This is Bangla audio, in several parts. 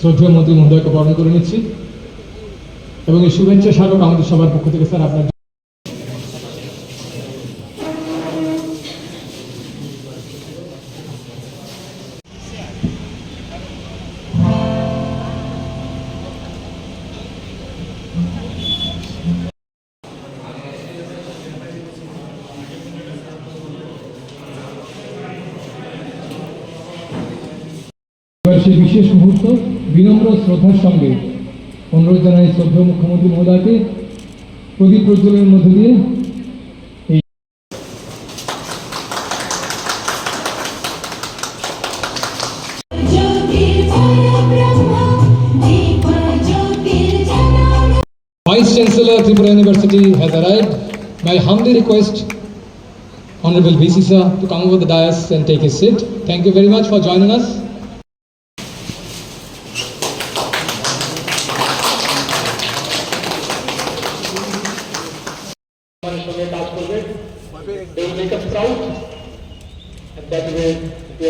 শ্রদ্ধেয় মন্ত্রী মহোদয়কে বরণ করে নিচ্ছি। এবং এই শুভেচ্ছা স্মারক আমাদের সবার পক্ষ থেকে, স্যার, আপনার বিনম্র শ্রদ্ধার সঙ্গে অনুরোধ জানাই শ্রদ্ধেয় মুখ্যমন্ত্রী মহোদয়কে প্রদীপ প্রজ্বলনের মধ্য দিয়ে Vice Chancellor Tripura University has arrived. May I humbly request Honorable VC to come over the dais and take his seat. Thank you very much for joining us.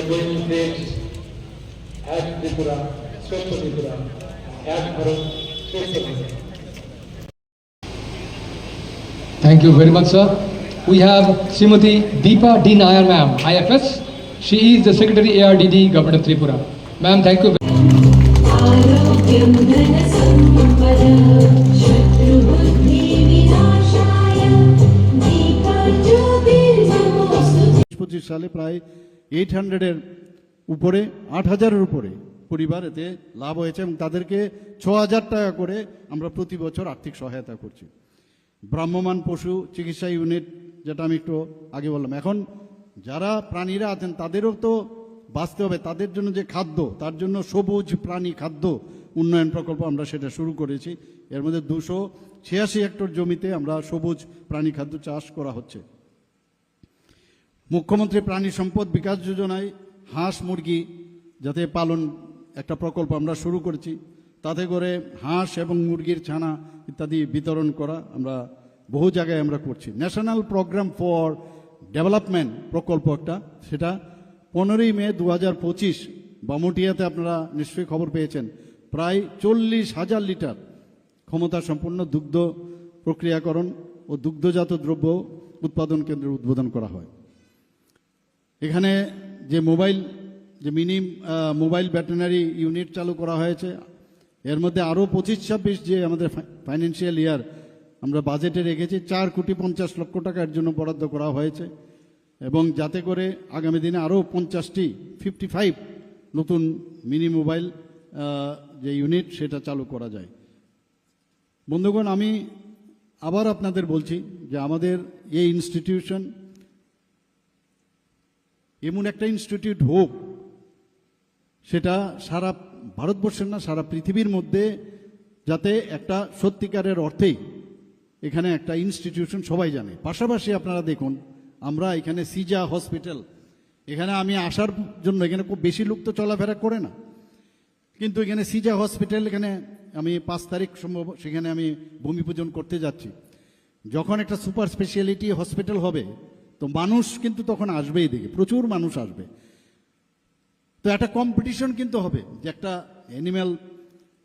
দৈনিকে এক ত্রিপুরা শ্রেষ্ঠ ত্রিপুরা এক ভারত শ্রেষ্ঠ Thank you very much, sir. We have Srimati Deepa D. Nair, ma'am, IFS. She is the Secretary ARDD, Government of Tripura. Ma'am, thank you. পঁচিশ সালে প্রায় এইট হান্ড্রেডের উপরে, আট হাজারের উপরে পরিবার এতে লাভ হয়েছে এবং তাদেরকে ছ হাজার টাকা করে আমরা প্রতি বছর আর্থিক সহায়তা করছি। ভ্রাম্যমান পশু চিকিৎসা ইউনিট, যেটা আমি একটু আগে বললাম। এখন যারা প্রাণীরা আছেন, তাদেরও তো বাঁচতে হবে। তাদের জন্য যে খাদ্য, তার জন্য সবুজ প্রাণী খাদ্য উন্নয়ন প্রকল্প আমরা সেটা শুরু করেছি। এর মধ্যে দুশো ছিয়াশি হেক্টর জমিতে আমরা সবুজ প্রাণী খাদ্য চাষ করা হচ্ছে। মুখ্যমন্ত্রী প্রাণী সম্পদ বিকাশ যোজনায় হাঁস মুরগি যাতে পালন একটা প্রকল্প আমরা শুরু করেছি, তাতে করে হাঁস এবং মুরগির ছানা ইত্যাদি বিতরণ করা আমরা বহু জায়গায় আমরা করছি। ন্যাশনাল প্রোগ্রাম ফর ডেভেলপমেন্ট প্রকল্প একটা, সেটা পনেরোই মে দু হাজার পঁচিশ বামুটিয়াতে আপনারা নিশ্চয়ই খবর পেয়েছেন। প্রায় চল্লিশ হাজার লিটার ক্ষমতা সম্পন্ন দুগ্ধ প্রক্রিয়াকরণ ও দুগ্ধজাত দ্রব্য উৎপাদন কেন্দ্রের উদ্বোধন করা হয়। এখানে যে মোবাইল, যে মিনি মোবাইল ভেটেরিনারি ইউনিট চালু করা হয়েছে, এর মধ্যে আরও পঁচিশ ছাব্বিশ যে আমাদের ফাইন্যান্সিয়াল ইয়ার আমরা বাজেটে রেখেছি, চার কোটি পঞ্চাশ লক্ষ টাকার জন্য বরাদ্দ করা হয়েছে এবং যাতে করে আগামী দিনে আরও পঞ্চাশটি ফিফটি ফাইভ নতুন মিনি মোবাইল যে ইউনিট সেটা চালু করা যায়। বন্ধুগণ, আমি আবার আপনাদের বলছি যে আমাদের এই ইনস্টিটিউশন এমন একটা ইনস্টিটিউট হোক, সেটা সারা ভারতবর্ষের না, সারা পৃথিবীর মধ্যে যাতে একটা সত্যিকারের অর্থেই এখানে একটা ইনস্টিটিউশন সবাই জানে। পাশাপাশি আপনারা দেখুন, আমরা এখানে সিজা হসপিটাল, এখানে আমি আসার জন্য এখানে খুব বেশি লোক তো চলাফেরা করে না। কিন্তু এখানে সিজা হসপিটাল, এখানে আমি পাঁচ তারিখ সম্ভব সেখানে আমি ভূমি পূজন করতে যাচ্ছি। যখন একটা সুপার স্পেশালিটি হসপিটাল হবে তো মানুষ কিন্তু তখন আসবেই দেখে প্রচুর মানুষ আসবে। তো একটা কম্পিটিশন কিন্তু হবে যে একটা অ্যানিম্যাল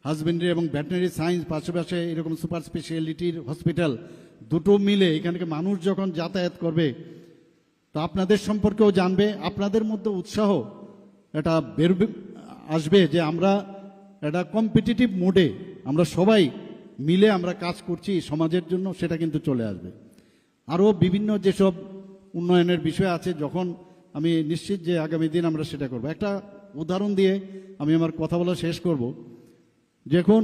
হাজবেন্ডারি এবং ভেটেনারি সায়েন্স পাশাপাশি এরকম সুপার স্পেশালিটির হসপিটাল দুটো মিলে এখানকে মানুষ যখন যাতায়াত করবে, তো আপনাদের সম্পর্কেও জানবে, আপনাদের মধ্যে উৎসাহ এটা বেরবে আসবে যে আমরা একটা কম্পিটিটিভ মোডে আমরা সবাই মিলে আমরা কাজ করছি, সমাজের জন্য সেটা কিন্তু চলে আসবে। আরও বিভিন্ন যেসব উন্নয়নের বিষয় আছে, যখন আমি নিশ্চিত যে আগামী দিন আমরা সেটা করব। একটা উদাহরণ দিয়ে আমি আমার কথা বলা শেষ করব। যখন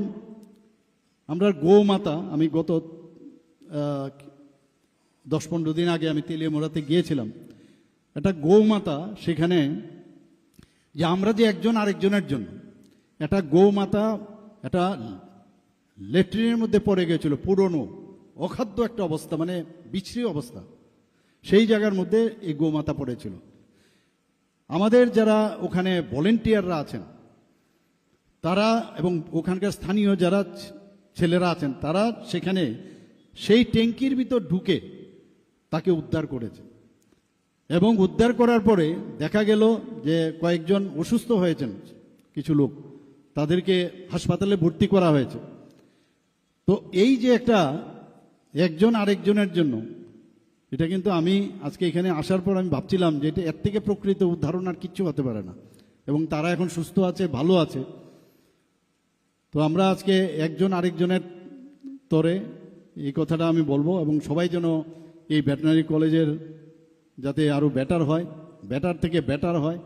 আমরা গৌমাতা, আমি গত দশ পনেরো দিন আগে আমি তেলিয়ামোড়াতে গিয়েছিলাম। একটা গৌমাতা সেখানে, যে আমরা যে একজন আরেকজনের জন্য, একটা গৌমাতা একটা লেট্রিনের মধ্যে পড়ে গেছিল পুরনো, অখাদ্য একটা অবস্থা মানে বিচ্ছিরি অবস্থা। সেই জায়গার মধ্যে এই গোমাতা পড়েছিল। আমাদের যারা ওখানে ভলেন্টিয়াররা আছেন, তারা এবং ওখানকার স্থানীয় যারা ছেলেরা আছেন, তারা সেখানে সেই ট্যাঙ্কির ভিতর ঢুকে তাকে উদ্ধার করেছে। এবং উদ্ধার করার পরে দেখা গেল যে কয়েকজন অসুস্থ হয়েছেন কিছু লোক, তাদেরকে হাসপাতালে ভর্তি করা হয়েছে। তো এই যে একটা একজন আরেকজনের জন্য এটা কিন্তু আমি আজকে এখানে আসার পর আমি ভাবছিলাম যে এটা এর থেকে প্রকৃত উদাহরণ আর কিচ্ছু হতে পারে না। এবং তারা এখন সুস্থ আছে, ভালো আছে। তো আমরা আজকে একজন আরেকজনের তরে এই কথাটা আমি বলব এবং সবাই যেন এই ভেটেনারি কলেজের যাতে আরও বেটার হয় বেটার থেকে বেটার হয়,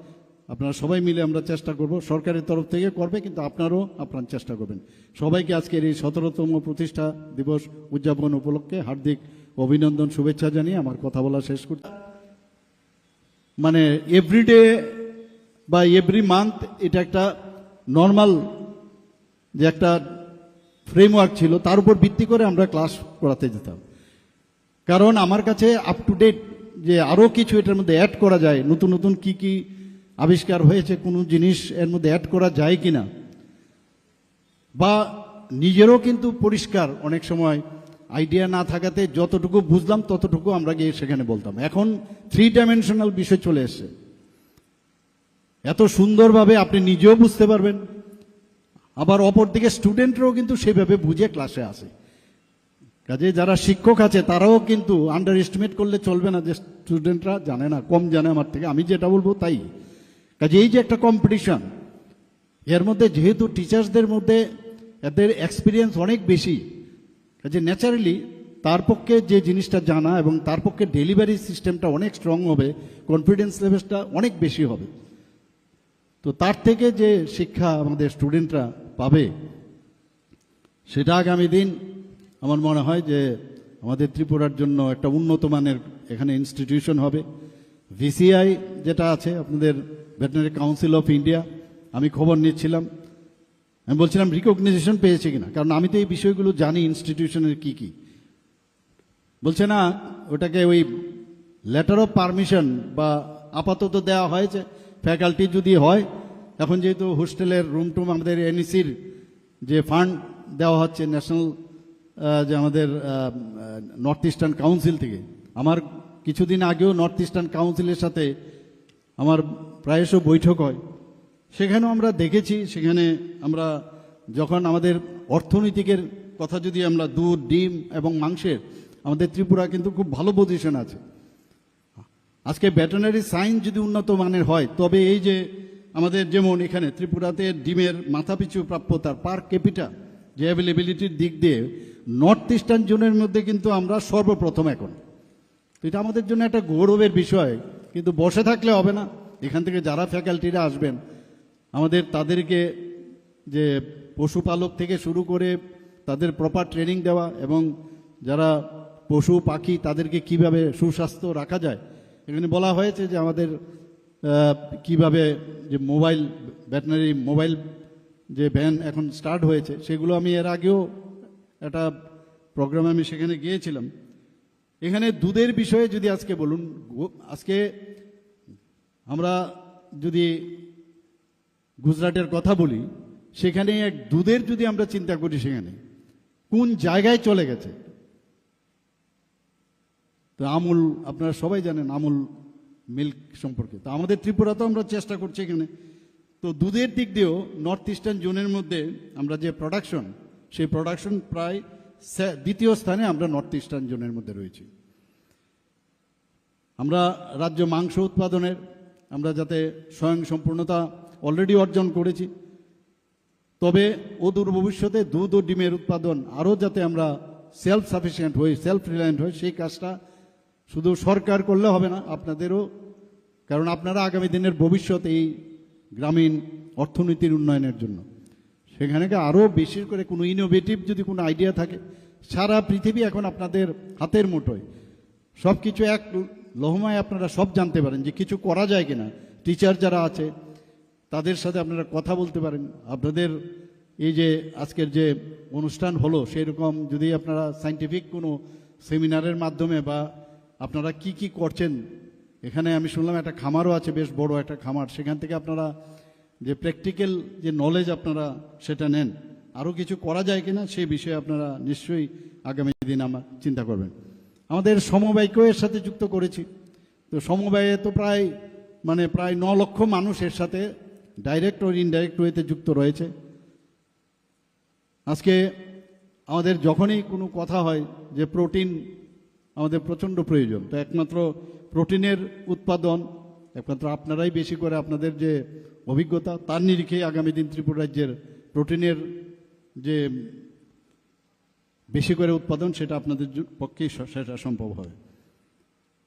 আপনারা সবাই মিলে আমরা চেষ্টা করব। সরকারের তরফ থেকে করবে, কিন্তু আপনারাও আপনার চেষ্টা করবেন। সবাইকে আজকের এই সতেরোতম প্রতিষ্ঠা দিবস উদযাপন উপলক্ষে হার্দিক অভিনন্দন, শুভেচ্ছা জানিয়ে আমার কথা বলা শেষ করছি। মানে এভরিডে বা এভরি মান্থ এটা একটা নর্মাল যে একটা ফ্রেমওয়ার্ক ছিল, তার উপর ভিত্তি করে আমরা ক্লাস করাতে যেতাম। কারণ আমার কাছে আপ টু ডেট যে আরও কিছু এটার মধ্যে অ্যাড করা যায়, নতুন নতুন কি কি আবিষ্কার হয়েছে, কোনো জিনিস এর মধ্যে অ্যাড করা যায় কি না বা নিজেরও কিন্তু পরিষ্কার অনেক সময় আইডিয়া না থাকাতে যতটুকু বুঝলাম, ততটুকু আমরা গিয়ে সেখানে বলতাম। এখন থ্রি ডাইমেনশনাল বিষয় চলে এসছে। এত সুন্দরভাবে আপনি নিজেও বুঝতে পারবেন। আবার অপরদিকে স্টুডেন্টরাও কিন্তু সেভাবে বুঝে ক্লাসে আসে। কাজে যারা শিক্ষক আছে, তারাও কিন্তু আন্ডার এস্টিমেট করলে চলবে না যে স্টুডেন্টরা জানে না, কম জানে আমার থেকে। আমি যেটা বলব তাই। কাজে এই যে একটা কম্পিটিশন এর মধ্যে যেহেতু টিচার্সদের মধ্যে এদের এক্সপিরিয়েন্স অনেক বেশি কাজে ন্যাচারালি তার পক্ষে যে জিনিসটা জানা এবং তার পক্ষে ডেলিভারি সিস্টেমটা অনেক স্ট্রং হবে কনফিডেন্স লেভেলটা অনেক বেশি হবে। তো তার থেকে যে শিক্ষা আমাদের স্টুডেন্টরা পাবে, সেটা আগামী দিন আমার মনে হয় যে আমাদের ত্রিপুরার জন্য একটা উন্নত মানের এখানে ইনস্টিটিউশন হবে। ভিসিআই যেটা আছে, আপনাদের ভেটেনারি কাউন্সিল অফ ইন্ডিয়া আমি খবর নিচ্ছিলাম। আমি বলছিলাম রিকগনাইজেশন পেয়েছে কিনা? কারণ আমি তো এই বিষয়গুলো জানি ইনস্টিটিউশনের কি কি। বলছে না, ওটাকে ওই লেটার অফ পারমিশন বা আপাতত দেওয়া হয়েছে। ফ্যাকাল্টি যদি হয়, এখন যেহেতু হোস্টেলের রুম টুম আমাদের এনইসির যে ফান্ড দেওয়া হচ্ছে ন্যাশনাল যে আমাদের নর্থ ইস্টার্ন কাউন্সিল থেকে, আমার কিছুদিন আগেও নর্থ ইস্টার্ন কাউন্সিলের সাথে আমার প্রায়শ বৈঠক হয়। সেখানেও আমরা দেখেছি, সেখানে আমরা যখন আমাদের অর্থনৈতিকের কথা যদি আমরা দুধ, ডিম এবং মাংসের, আমাদের ত্রিপুরা কিন্তু খুব ভালো পজিশন আছে। আজকে ভেটেনারি সায়েন্স যদি উন্নত মানের হয়, তবে এই যে আমাদের যেমন এখানে ত্রিপুরাতে ডিমের মাথাপিছু প্রাপ্যতার পার ক্যাপিটা যে অ্যাভেলেবিলিটির দিক দিয়ে নর্থ ইস্টার্ন জোনের মধ্যে কিন্তু আমরা সর্বপ্রথম এখন। এটা আমাদের জন্য একটা গৌরবের বিষয়, কিন্তু বসে থাকলে হবে না। এখান থেকে যারা ফ্যাকাল্টিরা আসবেন আমাদের তাদেরকে যে পশুপালক থেকে শুরু করে তাদের প্রপার ট্রেনিং দেওয়া এবং যারা পশু, পাখি তাদেরকে কীভাবে সুস্বাস্থ্য রাখা যায়, এখানে বলা হয়েছে যে আমাদের কীভাবে যে মোবাইল ভেটেনারি মোবাইল যে ভ্যান এখন স্টার্ট হয়েছে, সেগুলো আমি এর আগেও একটা প্রোগ্রামে আমি সেখানে গিয়েছিলাম। এখানে দুধের বিষয়ে যদি আজকে বলুন আজকে আমরা যদি গুজরাটের কথা বলি, সেখানে এক দুধের যদি আমরা চিন্তা করি সেখানে, কোন জায়গায় চলে গেছে? তো আমুল, আপনারা সবাই জানেন আমুল মিল্ক সম্পর্কে। তো আমাদের ত্রিপুরাতেও আমরা চেষ্টা করছি এখানে। তো দুধের দিক দিয়েও নর্থ ইস্টার্ন জোনের মধ্যে আমরা যে প্রোডাকশন সেই প্রোডাকশন প্রায় দ্বিতীয় স্থানে আমরা নর্থ ইস্টার্ন জোনের মধ্যে রয়েছি। আমরা রাজ্য মাংস উৎপাদনের, আমরা যাতে স্বয়ং সম্পূর্ণতা অলরেডি অর্জন করেছি। তবে অদূর ভবিষ্যতে দুধ ও ডিমের উৎপাদন আরও যাতে আমরা সেলফ সাফিসিয়েন্ট হই সেলফ রিলায়েন্ট হই, সেই কাজটা শুধু সরকার করলে হবে না, আপনাদেরও। কারণ আপনারা আগামী দিনের ভবিষ্যৎ এই গ্রামীণ অর্থনীতির উন্নয়নের জন্য। সেখানে আরও বেশি করে কোনো ইনোভেটিভ যদি কোনো আইডিয়া থাকে, সারা পৃথিবী এখন আপনাদের হাতের মুঠোয়। সব কিছু এক লহমায় আপনারা সব জানতে পারেন যে কিছু করা যায় কিনা। টিচার যারা আছে তাদের সাথে আপনারা কথা বলতে পারেন। আপনাদের এই যে আজকের যে অনুষ্ঠান হলো সেই রকম যদি আপনারা সাইন্টিফিক কোনো সেমিনারের মাধ্যমে বা আপনারা কি কি করছেন, এখানে আমি শুনলাম একটা খামারও আছে, বেশ বড় একটা খামার। সেখান থেকে আপনারা যে প্র্যাকটিক্যাল যে নলেজ আপনারা সেটা নেন। আরও কিছু করা যায় কিনা সেই বিষয়ে আপনারা নিশ্চয়ই আগামী দিন আমার চিন্তা করবেন। আমাদের সমবায়কেও এর সাথে যুক্ত করেছি। তো সমবায়ে তো প্রায় মানে প্রায় ন লক্ষ মানুষ এর সাথে ডাইরেক্ট ও ইনডাইরেক্ট ওয়েতে যুক্ত রয়েছে। আজকে আমাদের যখনই কোনো কথা হয় যে প্রোটিন আমাদের প্রচণ্ড প্রয়োজন, তো একমাত্র প্রোটিনের উৎপাদন, একমাত্র আপনারাই বেশি করে আপনাদের যে অভিজ্ঞতা, তার নিরিখে আগামী দিন ত্রিপুরা রাজ্যের প্রোটিনের যে বেশি করে উৎপাদন, সেটা আপনাদের পক্ষেই সেটা সম্ভব হবে।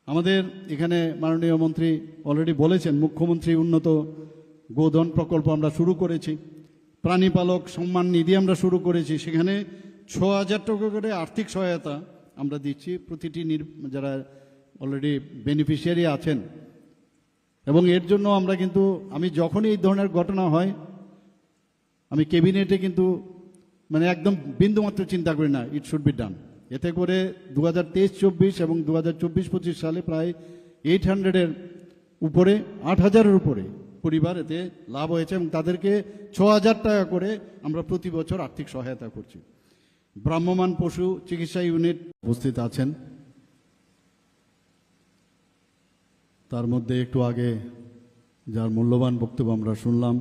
আমাদের এখানে মাননীয় মন্ত্রী অলরেডি বলেছেন, মুখ্যমন্ত্রী উন্নত গোধন প্রকল্প আমরা শুরু করেছি। প্রাণীপালক সম্মান নিধি আমরা শুরু করেছি। সেখানে ছ হাজার টাকা করে আর্থিক সহায়তা আমরা দিচ্ছি। প্রতিটি যারা অলরেডি বেনিফিশিয়ারি আছেন। এবং এর জন্য আমরা কিন্তু, আমি যখনই এই ধরনের ঘটনা হয়, আমি ক্যাবিনেটে কিন্তু মানে একদম বিন্দুমাত্র চিন্তা করি না ইট শুড বি ডান এতে করে দু হাজার তেইশ, চব্বিশ এবং দু হাজার চব্বিশ, পঁচিশ সালে প্রায় এইট হান্ড্রেডের উপরে, আট হাজারের উপরে পরিবার এতে লাভ হয়েছে এবং তাদেরকে ছ হাজার টাকা করে আমরা প্রতি বছর আর্থিক সহায়তা করছি। ভ্রাম্যমাণ পশু চিকিৎসা ইউনিট উপস্থিত আছেন। তার মধ্যে একটু আগে যার মূল্যবান বক্তব্য আমরা শুনলাম,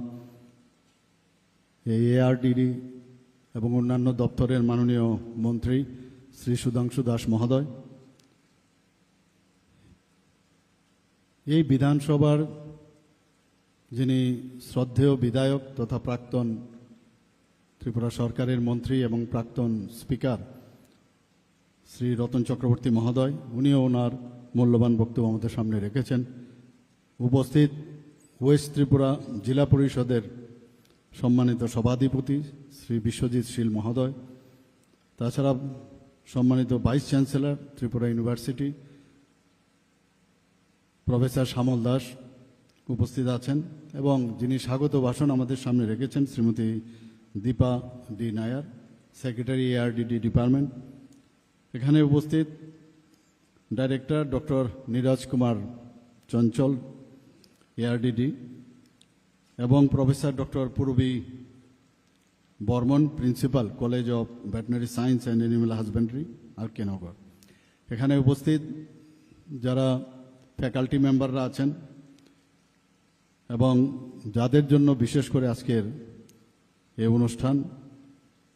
এই এআরডিডি এবং অন্যান্য দপ্তরের মাননীয় মন্ত্রী শ্রী সুধাংশু দাস মহোদয়। এই বিধানসভার যিনি শ্রদ্ধেয় বিধায়ক তথা প্রাক্তন ত্রিপুরা সরকারের মন্ত্রী এবং প্রাক্তন স্পিকার শ্রী রতন চক্রবর্তী মহোদয়, উনিও ওনার মূল্যবান বক্তব্য আমাদের সামনে রেখেছেন। উপস্থিত ওয়েস্ট ত্রিপুরা জেলা পরিষদের সম্মানিত সভাধিপতি শ্রী বিশ্বজিৎ শীল মহোদয়, তাছাড়া সম্মানিত vice chancellor Tripura university professor Shyamal Das উপস্থিত আছেন এবং যিনি স্বাগত ভাষণ আমাদের সামনে রেখেছেন, Shrimati Dipa D Nair, secretary ARDD department. এখানে উপস্থিত director doctor Niraj Kumar Chanchal ARDD এবং professor doctor Purbi Barman, principal, college of veterinary science and animal husbandry আর কেনগর এখানে উপস্থিত যারা ফ্যাকাল্টি মেম্বাররা আছেন এবং যাদের জন্য বিশেষ করে আজকের এই অনুষ্ঠান,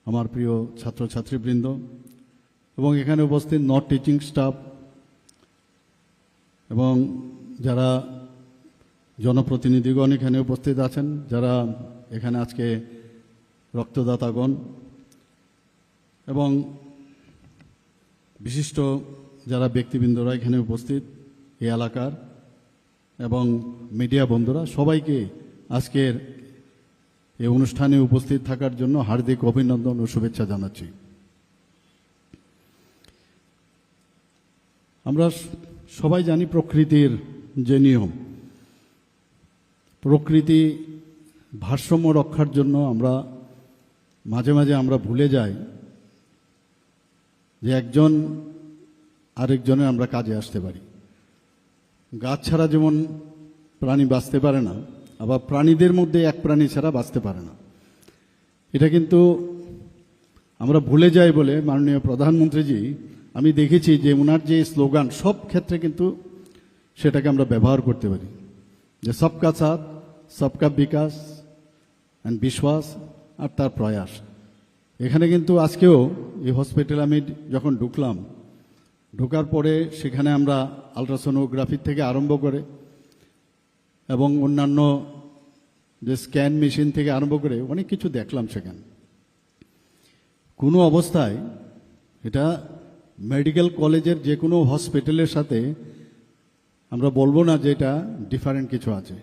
আমার প্রিয় ছাত্রছাত্রীবৃন্দ, এবং এখানে উপস্থিত নট টিচিং স্টাফ, এবং যারা জনপ্রতিনিধিগণ এখানে উপস্থিত আছেন, যারা এখানে আজকে রক্তদাতাগণ, এবং বিশিষ্ট যারা ব্যক্তিবৃন্দরা এখানে উপস্থিত এই এলাকার এবং মিডিয়া বন্ধুরা, সবাইকে আজকের এই অনুষ্ঠানে উপস্থিত থাকার জন্য হার্দিক অভিনন্দন ও শুভেচ্ছা জানাচ্ছি। আমরা সবাই জানি প্রকৃতির যে নিয়ম। প্রকৃতি ভারসাম্য রক্ষার জন্য আমরা মাঝে মাঝে আমরা ভুলে যাই যে একজন আরেকজনের আমরা কাজে আসতে পারি। গাছ ছাড়া যেমন প্রাণী বাঁচতে পারে না, আবার প্রাণীদের মধ্যে এক প্রাণী ছাড়া বাঁচতে পারে না। এটা কিন্তু আমরা ভুলে যাই বলে মাননীয় প্রধানমন্ত্রীজি, আমি দেখেছি যে ওনার যে স্লোগান, সব ক্ষেত্রে কিন্তু সেটাকে আমরা ব্যবহার করতে পারি। যে সবকা সাথ, সবকা বিকাশ অ্যান্ড বিশ্বাস আর তার প্রয়াস। এখানে কিন্তু আজকেও এই হসপিটাল আমি যখন ঢুকলাম ঢোকার পরে সেখানে আমরা আলট্রাসোনোগ্রাফি থেকে আরম্ভ করে এবং অন্যান্য যে স্ক্যান মেশিন থেকে আরম্ভ করে অনেক কিছু দেখলাম সেখানে। কোনো অবস্থায় এটা মেডিকেল কলেজের যে কোনো হসপিটালের সাথে আমরা বলব না যে এটা ডিফারেন্ট কিছু আছে।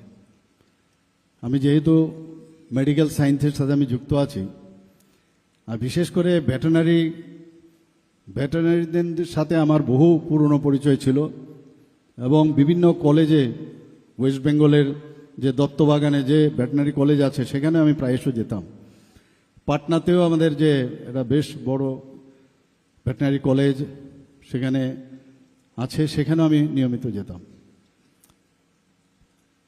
আমি যেহেতু মেডিকেল সায়েন্সের সাথে আমি যুক্ত আছি, আর বিশেষ করে ভেটেনারি ভেটেনারিদের সাথে আমার বহু পুরনো পরিচয় ছিল এবং বিভিন্ন কলেজে ওয়েস্ট বেঙ্গলের যে দত্তবাগানে যে ভেটেনারি কলেজ আছে, সেখানে আমি প্রায়শ যেতাম। পাটনাতেও আমাদের যে একটা বেশ বড় ভেটেনারি কলেজ সেখানে আছে, সেখানেও আমি নিয়মিত যেতাম।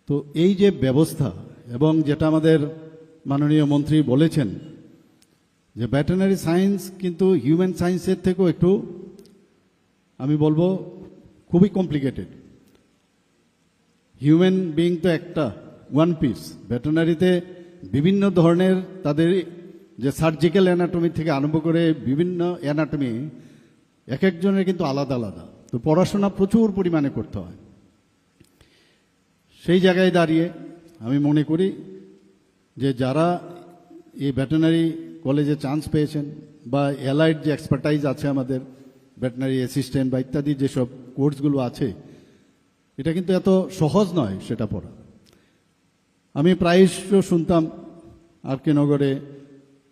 তো এই যে ব্যবস্থা এবং যেটা আমাদের মাননীয় মন্ত্রী বলেছেন যে ভেটেনারি সায়েন্স কিন্তু হিউম্যান সায়েন্সের থেকেও একটু, আমি বলব, খুবই কমপ্লিকেটেড হিউম্যান বিং তো একটা ওয়ান পিস ভেটেনারিতে বিভিন্ন ধরনের তাদের যে সার্জিক্যাল অ্যানাটমি থেকে আরম্ভ করে বিভিন্ন অ্যানাটমি এক একজনের কিন্তু আলাদা আলাদা। তো পড়াশোনা প্রচুর পরিমাণে করতে হয়। সেই জায়গায় দাঁড়িয়ে আমি মনে করি যে যারা এই ভেটেনারি কলেজে চান্স পেয়েছেন বা অ্যালাইড যে এক্সপার্টাইজ আছে আমাদের ভেটেনারি অ্যাসিস্ট্যান্ট বা ইত্যাদি যেসব কোর্সগুলো আছে, এটা কিন্তু এত সহজ নয় সেটা পড়া। আমি প্রায়শ শুনতাম আর কে নগরে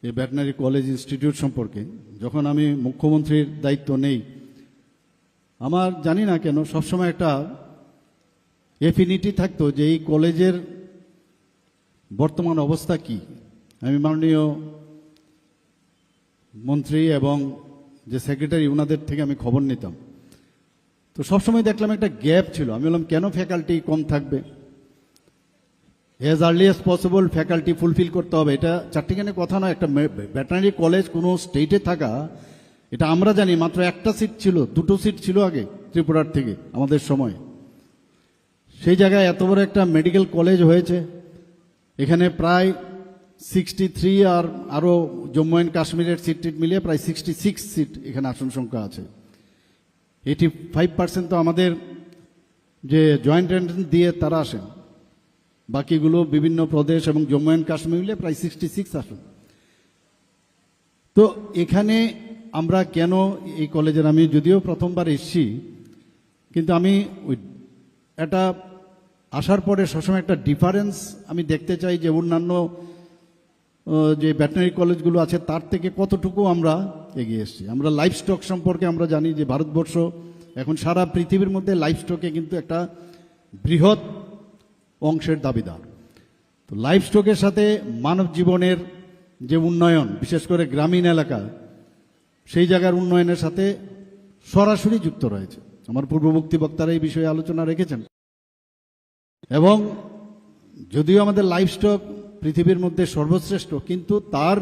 এই ভেটেনারি কলেজ ইনস্টিটিউট সম্পর্কে, যখন আমি মুখ্যমন্ত্রীর দায়িত্ব নেই। আমার জানি না কেন, সবসময় একটা এফিনিটি থাকতো যে এই কলেজের বর্তমান অবস্থা কি। আমি মাননীয় মন্ত্রী এবং যে সেক্রেটারি ওনাদের থেকে আমি খবর নিতাম। তো সবসময় দেখলাম একটা গ্যাপ ছিল। আমি বললাম, কেন ফ্যাকাল্টি কম থাকবে? As early as possible faculty fulfil করতে হবে। এটা চারটিখানে কথা নয়, একটা ভেটেনারি কলেজ কোনো স্টেটে থাকা, এটা আমরা জানি, মাত্র একটা সিট ছিল, দুটো সিট ছিল আগে ত্রিপুরার থেকে আমাদের সময়। সেই জায়গায় এত বড় একটা মেডিকেল কলেজ হয়েছে, এখানে প্রায় সিক্সটি থ্রি আর আরও জম্মু অ্যান্ড কাশ্মীরের সিট টিট মিলিয়ে প্রায় সিক্সটি সিক্স সিট এখানে আসন সংখ্যা আছে। এইটি ফাইভ পার্সেন্ট তো আমাদের যে জয়েন্ট এন্ট্রেন্স দিয়ে তারা আসেন। বাকিগুলো বিভিন্ন প্রদেশ এবং জম্মু অ্যান্ড কাশ্মীর মিলিয়ে প্রায় সিক্সটি সিক্স আসন। তো এখানে আমরা কেন এই কলেজের আমি যদিও প্রথমবার এসছি, কিন্তু আমি ওই একটা আসার পরে সবসময় একটা ডিফারেন্স আমি দেখতে চাই যে অন্যান্য যে ভেটেনারি কলেজগুলো আছে, তার থেকে কতটুকু আমরা এগিয়ে এসেছি? আমরা লাইফ স্টক সম্পর্কে আমরা জানি যে ভারতবর্ষ এখন সারা পৃথিবীর মধ্যে লাইফ স্টকে কিন্তু একটা বৃহৎ অংশের দাবিদার। তো লাইফ স্টকের সাথে মানব জীবনের যে উন্নয়ন, বিশেষ করে গ্রামীণ এলাকা, সেই জায়গার উন্নয়নের সাথে সরাসরি যুক্ত রয়েছে। আমার পূর্ববর্তী বক্তারা এই বিষয়ে আলোচনা রেখেছেন। এবং যদিও আমাদের লাইফ স্টক পৃথিবীর মধ্যে সর্বশ্রেষ্ঠ, কিন্তু তার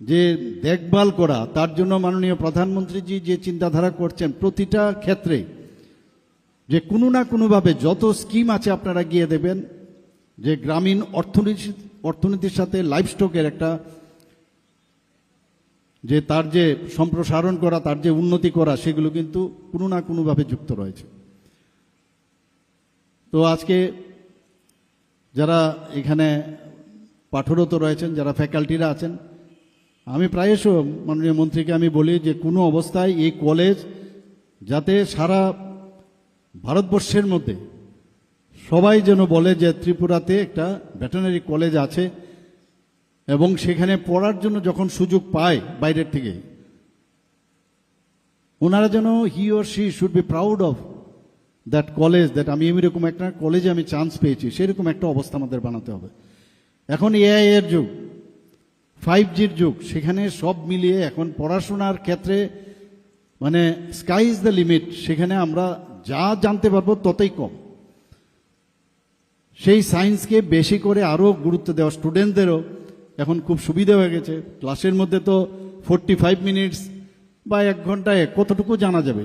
যে দেখভাল করা, তার জন্য মাননীয় প্রধানমন্ত্রীজি যে চিন্তাধারা করছেন প্রতিটা ক্ষেত্রে, যে কোনো না কোনোভাবে যত স্কিম আছে আপনারা গিয়ে দেবেন, যে গ্রামীণ অর্থনীতি, অর্থনীতির সাথে লাইফ স্টকের একটা, যে তার যে সম্প্রসারণ করা, তার যে উন্নতি করা, সেগুলো কিন্তু কোনো না কোনোভাবে যুক্ত রয়েছে। তো আজকে যারা এখানে পাঠরত রয়েছেন, যারা ফ্যাকাল্টিরা আছেন। আমি প্রায়শ মাননীয় মন্ত্রীকে আমি বলি যে, কোনো অবস্থায় এই কলেজ যাতে সারা ভারতবর্ষের মধ্যে সবাই যেন বলে যে, ত্রিপুরাতে একটা ভেটেনারি কলেজ আছে এবং সেখানে পড়ার জন্য যখন সুযোগ পায় বাইরের থেকে, ওনারা যেন he or she should be proud of that college that আমি এরকম একটা কলেজে আমি চান্স পেয়েছি, সেরকম একটা অবস্থা আমাদের বানাতে হবে। এখন এআই এর যুগ ফাইভ জির যুগ, সেখানে সব মিলিয়ে এখন পড়াশোনার ক্ষেত্রে মানে স্কাই ইজ দ্য লিমিট সেখানে আমরা যা জানতে পারব ততই কম। সেই সায়েন্সকে বেশি করে আরও গুরুত্ব দেওয়া স্টুডেন্টদেরও এখন খুব সুবিধা হয়ে গেছে। ক্লাসের মধ্যে তো ফোরটি ফাইভ মিনিটস বা এক ঘন্টায় কতটুকু জানা যাবে?